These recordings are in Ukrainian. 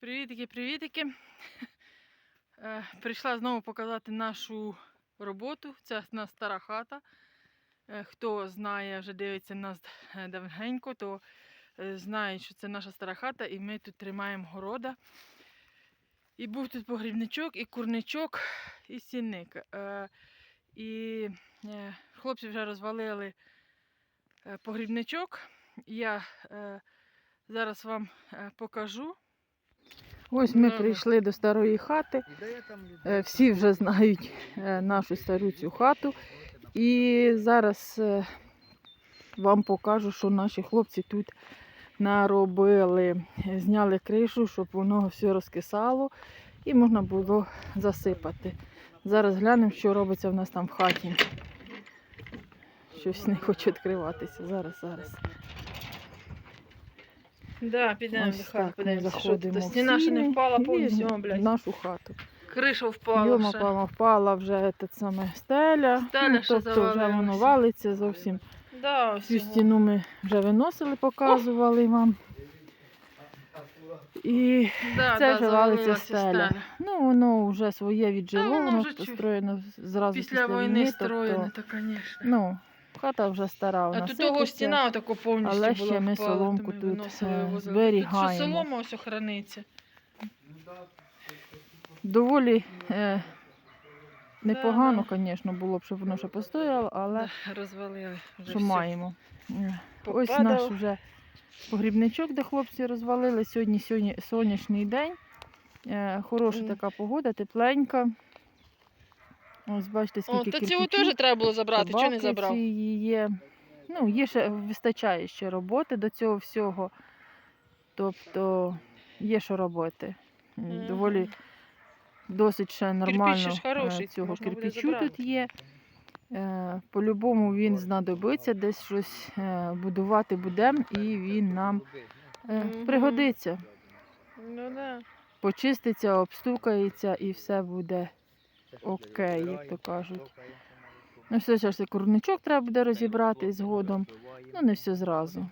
Привітики, привітики. Е, Прийшла знову показати нашу роботу. Це в нас стара хата. Е, Хто знає, вже дивиться нас е, давненько, то знає, що це наша стара хата, і ми тут тримаємо города. І був тут погрібничок, і курничок, і стільник. Е, І хлопці вже розвалили погрібничок. Я зараз вам покажу. Ось ми прийшли до старої хати. Е, Всі вже знають е, нашу стару цю хату. І зараз е, вам покажу, що наші хлопці тут наробили. Зняли кришу, щоб воно все розкисало і можна було засипати. Зараз глянемо, що робиться в нас там в хаті. Щось не хоче відкриватися. Зараз, зараз. Да, підемо до хати, подивимося, що тут. Стіна ще не впала повністю, в блядь. нашу хату. Криша впала Йома ще. впала, впала вже те саме стеля. Стеля ну, ще тобто вже воно валиться зовсім. Да, Цю стіну ми вже виносили, показували вам. І да, це да, вже валиться завалилася стеля. Ну, воно вже своє віджило, воно воно построєно зразу Після війни війни, строєне, тобто, то, звісно. ну, хата вже стара, А тут того стіна отако повністю але була ще ми впала, соломку ми тут, виносили, е, зберігаємо. Тут що солома ось храниться. Доволі е, непогано, звісно, було б, щоб воно ще постояло, але Розвалили вже що все. маємо. Е, Ось наш вже погрібничок, де хлопці розвалили. Сьогодні, сьогодні сонячний день. Е, хороша така погода, тепленька. Ось бачите, О, скільки та цього теж треба було забрати, чого не собаки забрав? ці є. Ну, є ще, вистачає ще роботи до цього всього. Тобто є що робити. М, Доволі досить ще нормально ж е, хороший, цього можна буде забрати. тут є. Е, По-любому він знадобиться, десь щось е, будувати будемо, і він нам е, Мгм. пригодиться. Ну да. Почиститься, обстукається і все буде окей, як то кажуть. Ну, все ж це курничок треба буде розібрати згодом. Ну, не все зразу.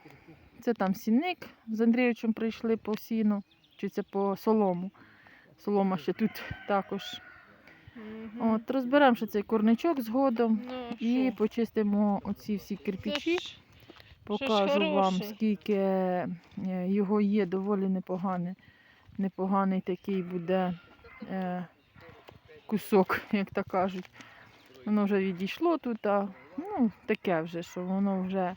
Це там сінник з Андрійовичем прийшли по сіну, чи це по солому. Солома ще тут також. От, розберемо ще цей курничок згодом Ну, і почистимо оці всі Це кирпичі. ж- Покажу вам, скільки е, його є, доволі непоганий. Непоганий такий буде е, кусок, як то кажуть. Воно вже відійшло тут, а ну, таке вже, що воно вже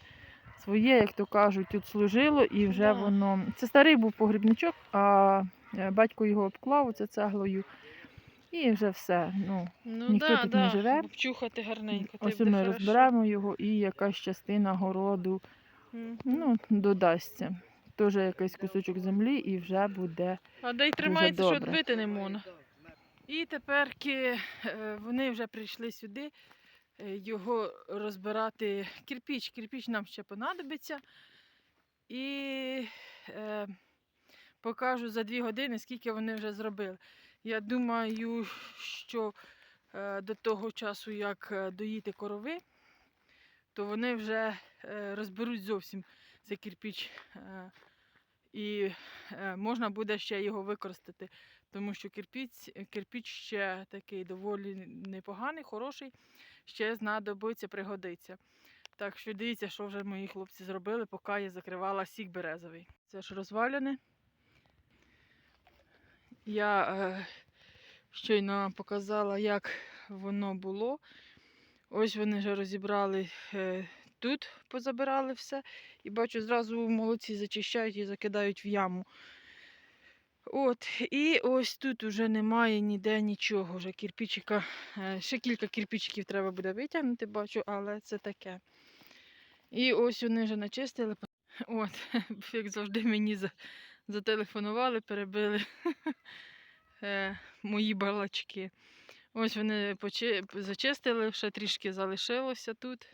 своє, як то кажуть, тут служило і вже Да. воно. Це старий був погрібничок, а е, батько його обклав оце цеглою. І вже все. Ну, Ну, ніхто да, тут да. не живе. Обчухати гарненько. ось ми хорошо. розберемо його і якась частина городу ну, додасться. Теж якийсь кусочок землі і вже буде. А де й тримається, що відбити не можна. І тепер вони вже прийшли сюди е, його розбирати кирпіч. Кирпіч нам ще понадобиться. І е, покажу за дві години, скільки вони вже зробили. Я думаю, що е, до того часу, як е, доїти корови, то вони вже е, розберуть зовсім цей кирпіч. Е, і е, можна буде ще його використати, тому що кирпіч, кирпіч ще такий доволі непоганий, хороший, ще знадобиться, пригодиться. Так що дивіться, що вже мої хлопці зробили, поки я закривала сік березовий. Це ж розваляне. Я е, щойно показала, як воно було. Ось вони вже розібрали е, тут, позабирали все. І бачу, зразу молодці зачищають і закидають в яму. От, і ось тут уже немає ніде нічого. Вже кирпичика. е, Ще кілька кирпичиків треба буде витягнути, бачу, але це таке. І ось вони вже начистили. От, як завжди, мені зателефонували, перебили е, мої балачки. Ось вони зачистили, ще трішки залишилося тут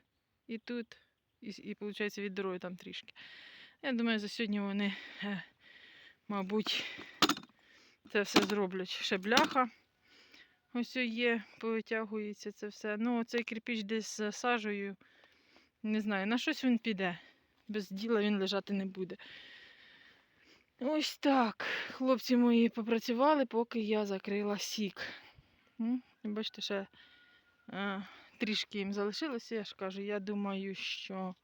і тут. І, і виходить, від дороги там трішки. Я думаю, за сьогодні вони, е, мабуть, це все зроблять. Ще бляха. Ось є, повитягується це все. Ну, цей кирпіч десь з сажею. Не знаю, на щось він піде. Без діла він лежати не буде. Ось так. Хлопці мої попрацювали, поки я закрила сік. Бачите, ще е, трішки їм залишилося. Я ж кажу, я думаю, що.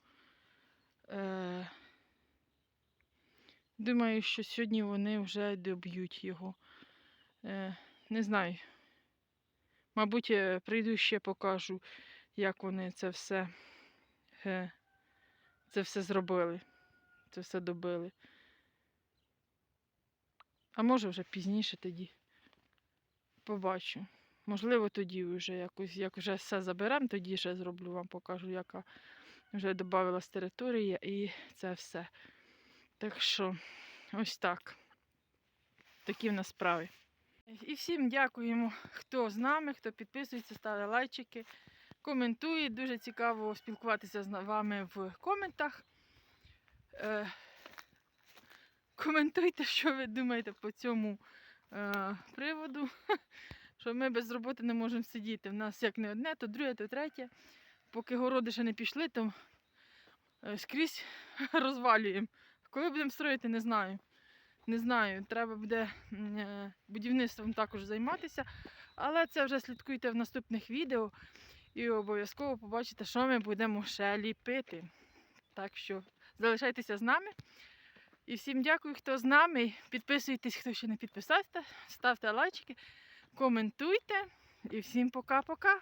Думаю, що сьогодні вони вже доб'ють його. Е, не знаю. Мабуть, прийду ще покажу, як вони це все, е, це все зробили. Це все добили. А може вже пізніше тоді. Побачу. Можливо, тоді вже якось, як вже все заберемо, тоді ще зроблю вам, покажу, яка вже додавалась територія і це все. Так що, ось так. Такі в нас справи. І всім дякуємо, хто з нами, хто підписується, ставить лайчики, коментує. Дуже цікаво спілкуватися з вами в коментах. Е, коментуйте, що ви думаєте по цьому е, приводу. Що ми без роботи не можемо сидіти. У нас як не одне, то друге, то третє. Поки городи ще не пішли, то е, скрізь розвалюємо. Коли будемо строїти, не знаю. Не знаю, треба буде е, будівництвом також займатися. Але це вже слідкуйте в наступних відео і обов'язково побачите, що ми будемо ще ліпити. Так що залишайтеся з нами. І всім дякую, хто з нами. Підписуйтесь, хто ще не підписався, ставте лайчики, коментуйте. І всім пока-пока.